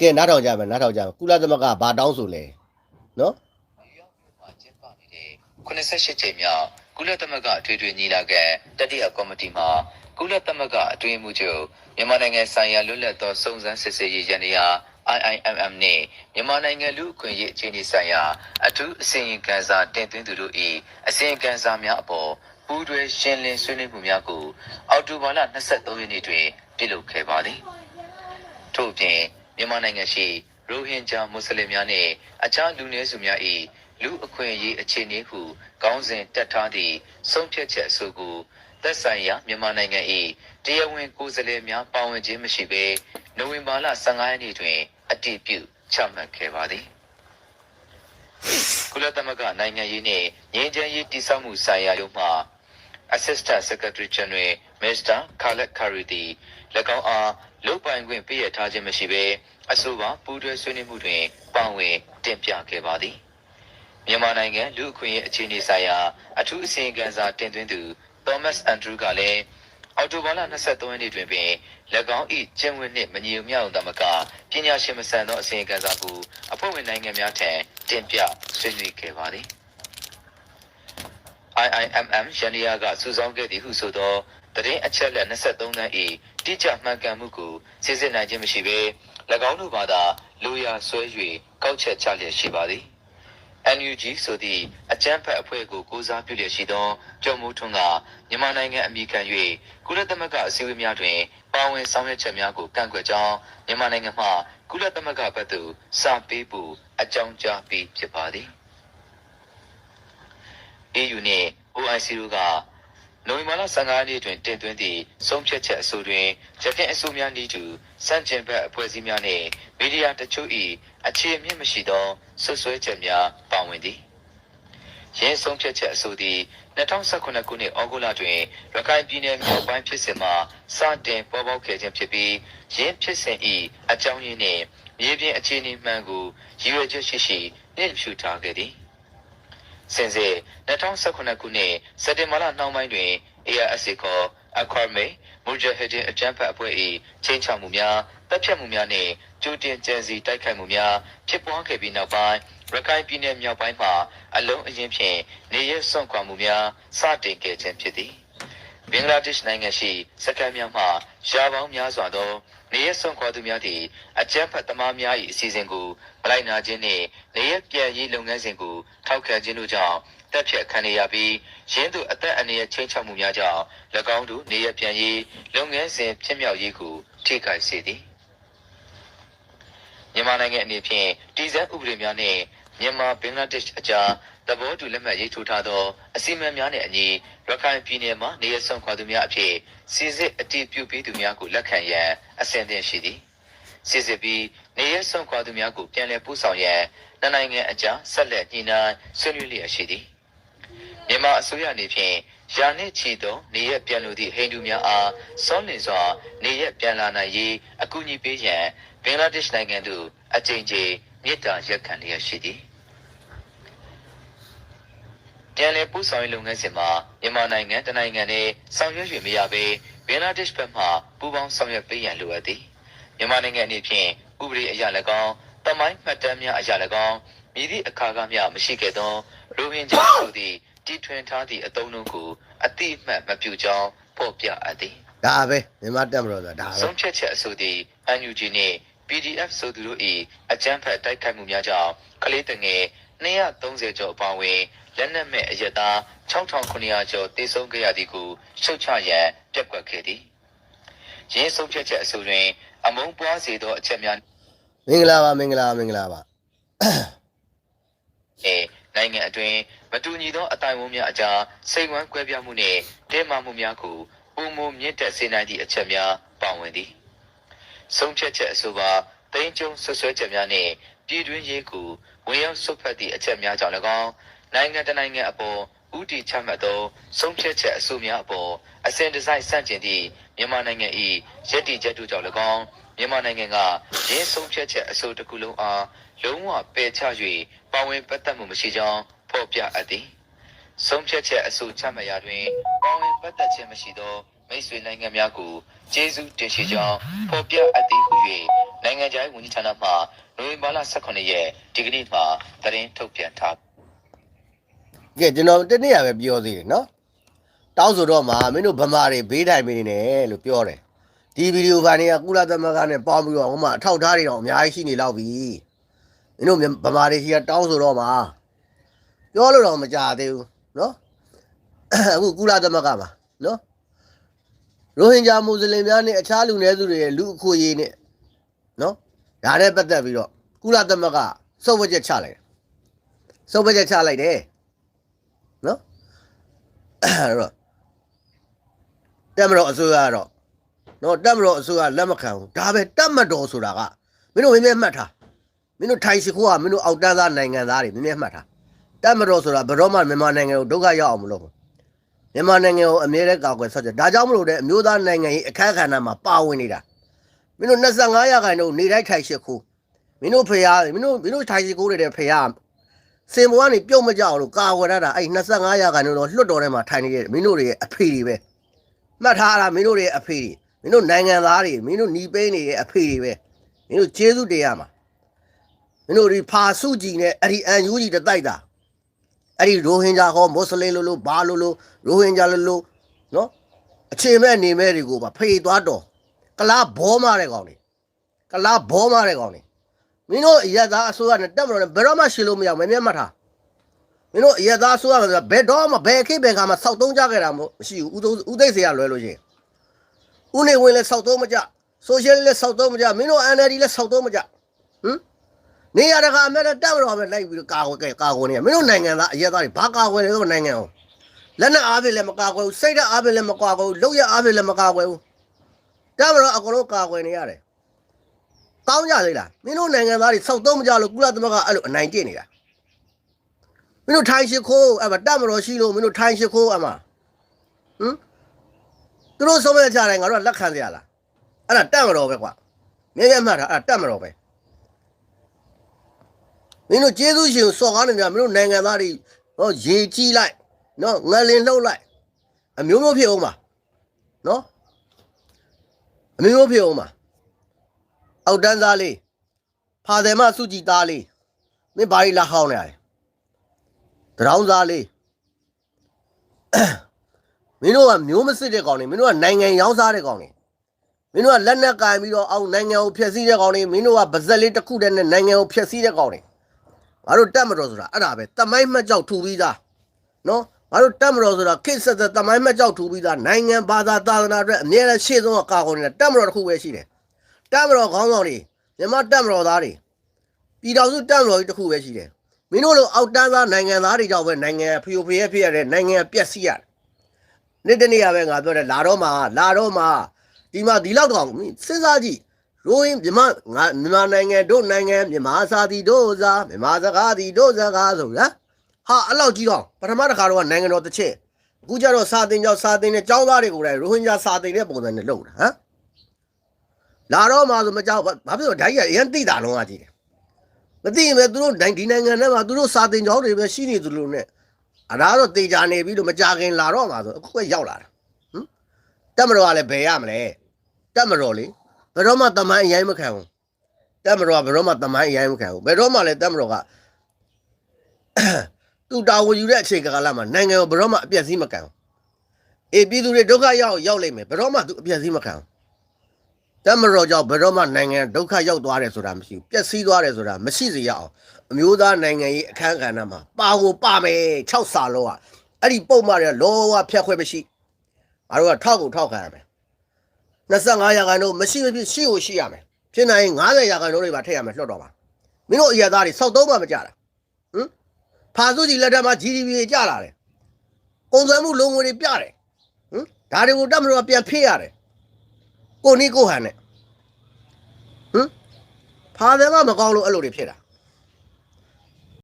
ကဲနားထောင်ကြမယ်နားထောင်ကြမယ်ကုလသမဂ္ဂဘာတောင်းဆိုလဲနော်ရောက်မှာကျင်းပနေတဲ့88ကြိမ်မြောက်ကုလသမဂ္ဂအထွေထွေညီလာခံတတိယကော်မတီမှကုလသမဂ္ဂအတွင်းမှုချုပ်မြန်မာနိုင်ငံဆိုင်ရာလွတ်လပ်သောစုံစမ်းစစ်ဆေးရေးရန်ရာ IIMM နဲ့မြန်မာနိုင်ငံလူ့အခွင့်အရေးအခြေအနေဆိုင်ရာအထူးအစီရင်ခံစာတင်သွင်းသူတို့၏အစီရင်ခံစာများအပေါ်ပူးတွဲရှင်းလင်းဆွေးနွေးမှုများကိုအောက်တိုဘာလ23ရက်နေ့တွင်ပြုလုပ်ခဲ့ပါသည်ထို့အပြင် မြန်မာနိုင်ငံရှိရိုဟင်ဂျာမွတ်စလင်များနှင့်အခြားလူနည်းစုများ၏လူအခွင့်အရေးအခြေအနေဟုခေါင်းစဉ်တက်ထားသည့်ဆုံးဖြတ်ချက်အဆိုကိုသက်ဆိုင်ရာမြန်မာနိုင်ငံ၏တရားဝင်ကိုယ်စားလှယ်များပါဝင်ခြင်းမရှိဘဲနိုဝင်ဘာလ15ရက်နေ့တွင်အတည်ပြုချမှတ်ခဲ့ပါသည်ကုလသမဂ္ဂနိုင်ငံရေးနှင့်ငြိမ်းချမ်းရေးတည်ဆောက်မှုဆိုင်ရာရုံးမှ Assistant Secretary General Mr. Khaled Karidi ၎င်းအား လုတ်ပိုင်ခွင့်ပေးရထားခြင်းမရှိဘဲအဆိုပါပူးတွဲဆွေးနွေးမှုတွင်ပါဝင်တင်ပြခဲ့ပါသည်မြန်မာနိုင်ငံလူ့အခွင့်အရေးအခြေအနေဆိုင်ရာအထူးအစီရင်ခံစာတင်သွင်းသူ Thomas Andrew ကလည်းအော်တိုဘာလ23ရက်နေ့တွင်ပင်၎င်း၏ကျင့်ဝတ်နှင့်မညီညွတ်မြောက်သမကပညာရှင်မဆန်သောအစီရင်ခံစာကိုအဖွဲ့ဝင်နိုင်ငံများထံတင်ပြဆွေးနွေးခဲ့ပါသည် IIMM ရန်နီယာကစုဆောင်းခဲ့သည်ဟုဆိုသောတရင်အချက်လက်23သန်း၏ တိကျမှန်ကန်မှုကိုစစ်စစ်နိုင်ခြင်းမရှိဘဲ၎င်းတို့ဘာသာလူရဆွဲ၍ကောက်ချက်ချလျက်ရှိပါသည် NUG ဆိုသည့်အကြမ်းဖက်အဖွဲ့ကိုကိုးစားပြုလျက်ရှိသောကျော်မိုးထွန်းကမြန်မာနိုင်ငံအမိခံ၍ကုလသမဂ္ဂအစည်းအဝေးများတွင်ပါဝင်ဆောင်ရွက်ချက်များကိုကန့်ကွက်ကြောင်းမြန်မာနိုင်ငံမှကုလသမဂ္ဂဘက်သို့စာပေးဖို့အကြောင်းကြားပြီးဖြစ်ပါသည် EU နှင့် OIC တို့က နိုဝင်ဘာလ15ရက်နေ့တွင်တင်သွင်းသည့်ဆုံးဖြတ်ချက်အဆိုတွင်ရခိုင်အဆိုများနည်းတူစန့်ကျင်ဘက်အဖွဲ့အစည်းများနှင့်မီဒီယာတချို့၏အခြေအမြစ်မရှိသောဆွဆွဲချက်များပါဝင်သည်ရင်းဆုံးဖြတ်ချက်အဆိုသည်2019ခုနှစ်ဩဂုတ်လတွင်ရခိုင်ပြည်နယ်မြောက်ပိုင်းဖြစ်စဉ်မှာစတင်ပေါ်ပေါက်ခဲ့ခြင်းဖြစ်ပြီးရင်းဖြစ်စဉ်၏အကြောင်းရင်းနှင့်မြေပြင်အခြေအနေမှန်ကိုရည်ရွယ်ချက်ရှိရှိနှင့်ဖြူထားခဲ့သည် စင်စစ်2018ခုနှစ်စက်တင်ဘာလနှောင်းပိုင်းတွင် ARSA ခေါ်အခွာမေမူဂျဟီဒင်အကြမ်းဖက်အဖွဲ့၏ချင်းချောက်မှုများတပ်ဖြတ်မှုများနှင့်ကျူတင်ကြံစီတိုက်ခိုက်မှုများဖြစ်ပွားခဲ့ပြီးနောက်ပိုင်းရခိုင်ပြည်နယ်မြောက်ပိုင်းမှာအလုံးအရင်ဖြင့်နေရစွန့်ခွာမှုများစတင်ခဲ့ခြင်းဖြစ်သည် ဘင်္ဂလားဒေ့ရှ်နိုင်ငံရှိစကန်များမှရာပေါင်းများစွာသောနေရဆွန်ခွာသူများသည့်အကြမ်းဖက်သမားများ၏အစီအစဉ်ကိုမလိုက်နာခြင်းနှင့်နေရပြန်ရေးလုပ်ငန်းစဉ်ကိုထောက်ခံခြင်းတို့ကြောင့်တပ်ဖြတ်ခံရပြီးရင်းသူအသက်အန္တရာယ်ချင်းချောက်မှုများကြောင့်၎င်းတို့နေရပြန်ရေးလုပ်ငန်းစဉ်ဖြစ်မြောက်ရေးကိုထိခိုက်စေသည်မြန်မာနိုင်ငံအနေဖြင့်တည်ဆဲဥပဒေများနှင့်မြန်မာဘင်္ဂလားဒေ့ရှ်အကြား သဘောတူလက်မှတ်ရေးထိုးထားသောအစီအမံများနှင့်အညီရခိုင်ပြည်နယ်မှာနေရဆောင်ခွာသူများအဖြစ်စီစစ်အတည်ပြုပေးသူများကိုလက်ခံရန်အစဉ်အသင့်ရှိသည်စီစစ်ပြီးနေရဆောင်ခွာသူများကိုပြန်လည်ပို့ဆောင်ရန်နှစ်နိုင်ငံအကြားဆက်လက်ညှိနှိုင်းဆွေးနွေးလျက်ရှိသည်မြန်မာအစိုးရအနေဖြင့်ယာနှင့်ချီသောနေရပြန်လူသည့်ဟိန္ဒူများအားစောလင်စွာနေရပြန်လာနိုင်ရေးအကူအညီပေးရန်ဘင်္ဂလားဒေ့ရှ်နိုင်ငံသို့အကြိမ်ကြိမ်မြစ်တာရက်ခံလျက်ရှိသည် ပြန်လည်ပို့ဆောင်ရေးလုပ်ငန်းစဉ်မှာမြန်မာနိုင်ငံတနိုင်ငံနဲ့ဆောင်ရွက်၍မရဘဲဘင်္ဂလားဒေ့ရှ်ဘက်မှပူးပေါင်းဆောင်ရွက်ပေးရန်လိုအပ်သည်မြန်မာနိုင်ငံအနေဖြင့်ဥပဒေအရ၎င်းတမိုင်းမှတ်တမ်းများအရ၎င်းမြည်သည့်အခါကမျှမရှိခဲ့သောရိုဟင်ဂျာဆိုသည့်တီထွင်ထားသည့်အသုံးအနှုန်းကိုအတိအမှတ်မပြုကြောင်းဖော်ပြအပ်သည်ဒါပဲမြန်မာတက်မလို့ဆိုတာဒါပဲဆုံးဖြတ်ချက်အဆိုသည် NUG နှင့် PDF ဆိုသူတို့၏အကြမ်းဖက်တိုက်ခိုက်မှုများကြောင့်ကလေးတငယ် 230ကျော်အပါအဝင်လက်နက်မဲ့အရသား6900ကျော်တေဆုံးခဲ့ရသည်ကိုရှုတ်ချရန်ပြက်ကွက်ခဲ့သည်ရင်းဆုံးဖြတ်ချက်အဆိုတွင် အမုန်းပွားစေသောအချက်များမင်္ဂလာပါမင်္ဂလာပါမင်္ဂလာပါနှင့်နိုင်ငံအတွင်းမတူညီသောအတိုင်းအဝန်များအကြားစိတ်ဝမ်းကွဲပြားမှုနှင့်တင်းမာမှုများကိုပုံမမြင့်တက်စေနိုင်သည့်အချက်များပါဝင်သည်ဆုံးဖြတ်ချက်အဆိုပါတိန်ကျုံဆွဆွဲချက်များနှင့် ပြည်တွင်းရေးကိုဝင်ရောက်ဆွတ်ဖက်သည့်အချက်များကြောင့်၎င်းနိုင်ငံတနိုင်ငံအပေါ်ဥတီချမှတ်သောဆုံးဖြတ်ချက်အဆိုများအပေါ်အစဉ်တစိုက်ဆန့်ကျင်သည့်မြန်မာနိုင်ငံ၏ရည်တည်ချက်တို့ကြောင့်၎င်းမြန်မာနိုင်ငံကရင်းဆုံးဖြတ်ချက်အဆိုတစ်ခုလုံးအားလုံးဝပယ်ချ၍ပါဝင်ပတ်သက်မှုမရှိကြောင်းဖော်ပြအပ်သည်ဆုံးဖြတ်ချက်အဆိုချမှတ်ရာတွင်ပါဝင်ပတ်သက်ခြင်းမရှိသောမိတ်ဆွေနိုင်ငံများကိုကျေးဇူးတင်ရှိကြောင်းဖော်ပြအပ်သည်ဟု၍နိုင်ငံခြားရေးဝန်ကြီးဌာနမှ နိုဝင်ဘာလ18ရက်ဒီကနေ့မှာသတင်းထုတ်ပြန်ထားကဲကျွန်တော်တနေ့ရပဲပြောသေးတယ်နော်တောင်းဆိုတော့မှမင်းတို့ဗမာတွေဘေးတိုင်မနေနဲ့လို့ပြောတယ်ဒီဗီဒီယိုဖိုင်တွေကကုလသမဂ္ဂနဲ့ပေါင်းပြီးတော့ဟိုမှာအထောက်အထားတွေတော့အများကြီးရှိနေလောက်ပြီမင်းတို့ဗမာတွေကြီးကတောင်းဆိုတော့မှပြောလို့တော့မကြသေးဘူးနော်အခုကုလသမဂ္ဂမှာနော်ရိုဟင်ဂျာမွတ်စလင်များနဲ့အခြားလူနည်းစုတွေရဲ့လူအခွင့်အရေးနဲ့နော် ဒါနဲ့ပတ်သက်ပြီးတော့ကုလသမဂ္ဂစုပ်ဝတ်ချက်ချလိုက်တယ်စုပ်ဝတ်ချက်ချလိုက်တယ်နော်အဲ့တော့တက်မတော်အစိုးရကတော့နော်တက်မတော်အစိုးရလက်မခံဘူးဒါပဲတက်မတော်ဆိုတာကမင်းတို့မင်းမဲမှတ်ထားမင်းတို့ထိုင်ရှိခိုးကမင်းတို့အောက်တန်းသားနိုင်ငံသားတွေမင်းမဲမှတ်ထားတက်မတော်ဆိုတာဘယ်တော့မှမြန်မာနိုင်ငံကိုဒုက္ခရောက်အောင်မလုပ်ဘူးမြန်မာနိုင်ငံကိုအမြဲတမ်းကာကွယ်ဆက်ချက်ဒါကြောင့်မလို့တဲ့အမျိုးသားနိုင်ငံရေးအခက်အခဲမှာပါဝင်နေတာ မင်းတို့25ရာခိုင်နှုန်းနေတိုင်းထိုင်ရှိခိုးမင်းတို့ဖေရမင်းတို့မင်းတို့ထိုင်ရှိခိုးနေတဲ့ဖေရစင်ပေါ်ကနေပြုတ်မကြအောင်လို့ကာဝရတာအဲ့25ရာခိုင်နှုန်းတော့လွတ်တော်ထဲမှာထိုင်နေတဲ့မင်းတို့တွေရဲ့အဖေတွေပဲမှတ်ထားရတာမင်းတို့တွေရဲ့အဖေတွေမင်းတို့နိုင်ငံသားတွေမင်းတို့หนีပိန်းနေရဲ့အဖေတွေပဲမင်းတို့ကျေးဇူးတရားမှာမင်းတို့ဒီဖာစုကြည်နဲ့အဲ့ဒီအန်ယူကြီးတတိုက်တာအဲ့ဒီရိုဟင်ဂျာဟောမွတ်စလင်လို့လို့ဘာလို့လို့ရိုဟင်ဂျာလို့လို့နော်အခြေမဲ့နေမဲ့တွေကိုပါဖေးသွားတော့ ကလားဘောမတဲ့ကောင်တွေကလားဘောမတဲ့ကောင်တွေမင်းတို့အရက်သားအစိုးရနဲ့တက်မလို့လည်းဘယ်တော့မှရှင်းလို့မရဘူးမမြတ်မှတ်ထားမင်းတို့အရက်သားအစိုးရကဘယ်တော့မှဘယ်ခေတ်ဘယ်ခါမှစောက်သုံးကြခဲ့တာမရှိဘူးဦးသုံးဦးသိပ်စရာလွဲလို့ရှိရင်ဦးနေဝင်လည်းစောက်သုံးမကြဆိုရှယ်လည်းစောက်သုံးမကြမင်းတို့ NLD လည်းစောက်သုံးမကြဟမ်နေရတကာအမဲ့တက်မလို့ပဲလိုက်ပြီးကာကွယ်ကာကွယ်နေမင်းတို့နိုင်ငံသားအရက်သားတွေဘာကာကွယ်လဲဆိုနိုင်ငံအောင်လက်နဲ့အားဖြင့်လည်းမကာကွယ်ဘူးစိတ်ဓာတ်အားဖြင့်လည်းမကာကွယ်ဘူးလုပ်ရအားဖြင့်လည်းမကာကွယ်ဘူး တက်မလို့အကုန်လုံးကာကွယ်နေရတယ်ကောင်းကြသေးလားမင်းတို့နိုင်ငံသားတွေစောက်သုံးမကြလို့ကုလသမဂ္ဂအဲ့လိုအနိုင်ကျင့်နေတာမင်းတို့ထိုင်ရှိခိုးအဲ့မှာတက်မတော်ရှိလို့မင်းတို့ထိုင်ရှိခိုးအမဟမ်သူတို့ဆုံးမကြတယ်ငါတို့ကလက်ခံကြရလားအဲ့ဒါတက်မတော်ပဲကွာမြဲမြဲမှတ်တာအဲ့ဒါတက်မတော်ပဲမင်းတို့ကျေးဇူးရှင်စော်ကားနေကြမင်းတို့နိုင်ငံသားတွေဟောရေကြီးလိုက်နော်ငလင်လှုပ်လိုက်အမျိုးမျိုးဖြစ်အောင်ပါနော် အမျိုးမျိုးဖြစ်အောင်ပါအောက်တန်းသားလေးဖာတယ်မစုကြည်သားလေးမင်းဘာကြီးလာဟောင်းနေရလဲတရောင်းသားလေးမင်းတို့ကမျိုးမစစ်တဲ့ကောင်တွေမင်းတို့ကနိုင်ငံရောင်းစားတဲ့ကောင်တွေမင်းတို့ကလက်နက်ကင်ပြီးတော့အောက်နိုင်ငံကိုဖျက်ဆီးတဲ့ကောင်တွေမင်းတို့ကဗဇက်လေးတစ်ခုတည်းနဲ့နိုင်ငံကိုဖျက်ဆီးတဲ့ကောင်တွေငါတို့တက်မတော်ဆိုတာအဲ့ဒါပဲတမိုင်းမှတ်ကြောက်ထူပြီးသားနော် ငါတို့တက်မတော်ဆိုတာခိဆက်ဆက်တမိုင်းမှတ်ကြောက်ထူပြီးသားနိုင်ငံဘာသာသာသနာအတွက်အမြဲတမ်းရှေ့ဆုံးကကာကွယ်နေတာတက်မတော်တစ်ခုပဲရှိတယ်တက်မတော်ခေါင်းဆောင်တွေမြန်မာတက်မတော်သားတွေပြည်တော်စုတက်မတော်ကြီးတစ်ခုပဲရှိတယ်မင်းတို့လိုအောက်တန်းသားနိုင်ငံသားတွေကြောင့်ပဲနိုင်ငံဖျို့ဖျဲဖြစ်ရတဲ့နိုင်ငံပျက်စီးရတယ်နေ့တနေ့ကပဲငါပြောတယ်လာတော့မှလာတော့မှဒီမှာဒီလောက်တော့စဉ်းစားကြည့်ရိုးရင်မြန်မာငါမြန်မာနိုင်ငံတို့နိုင်ငံမြန်မာစာတီတို့စားမြန်မာစကားတီတို့စကားဆိုလား ဟာအဲ့လောက်ကြီးတော့ပထမတစ်ခါတော့နိုင်ငံတော်တစ်ချက်အခုကျတော့စာတင်ကြောင့်စာတင်တဲ့ចောင်းသားတွေကိုလည်းရိုဟင်ဂျာစာတင်တဲ့ပုံစံနဲ့လုပ်တာဟမ်လာတော့မှဆိုမကြောက်ဘာဖြစ်လို့ဓာတ်ကြီးကအရင်သိတာလုံးအကြည့်တယ်မသိရင်ပဲသူတို့ဒီနိုင်ငံထဲမှာသူတို့စာတင်ကြောင်းတွေပဲရှိနေသလိုနဲ့အလားတော့တေချာနေပြီးတော့မကြခင်လာတော့မှဆိုအခုပဲရောက်လာတာဟမ်တက်မတော်ကလည်းဘယ်ရမလဲတက်မတော်လေဘယ်တော့မှတမိုင်းအရင်မခံဘူးတက်မတော်ကဘယ်တော့မှတမိုင်းအရင်မခံဘူးဘယ်တော့မှလည်းတက်မတော်က သူတာဝန်ယူတဲ့အချိန်ကာလမှာနိုင်ငံကိုဘယ်တော့မှအပြည့်စည်းမခံဘူးအေးပြည်သူတွေဒုက္ခရောက်ရောက်လိမ့်မယ်ဘယ်တော့မှသူအပြည့်စည်းမခံဘူးတမတော်ကြောင့်ဘယ်တော့မှနိုင်ငံဒုက္ခရောက်သွားတယ်ဆိုတာမရှိဘူးပျက်စီးသွားတယ်ဆိုတာမရှိစေရအောင်အမျိုးသားနိုင်ငံရေးအခမ်းကဏ္ဍမှာပါကိုပါမယ်6စာလောကအဲ့ဒီပုံမှန်တွေလောဝဖြတ်ခွဲမရှိငါတို့ကထောက်ကိုထောက်ခံရမယ်25ရာခိုင်နှုန်းမရှိမဖြစ်ရှိကိုရှိရမယ်ဖြစ်နိုင်ရင်90ရာခိုင်နှုန်းတွေပါထည့်ရမယ်လွှတ်တော်မှာမင်းတို့အရာသားတွေစောက်သုံးမှမကြတာဟမ် ဖာစုကြီးလက်ထက်မှာ GDP တွေကျလာတယ်ကုန်သွယ်မှုလုံငွေတွေပြတယ်ဟမ်ဒါတွေကိုတက်မလို့ပြန်ဖေးရတယ်ကိုနီကိုဟန်နဲ့ဟမ်ဖာတယ်မမကောင်းလို့အဲ့လိုတွေဖြစ်တာ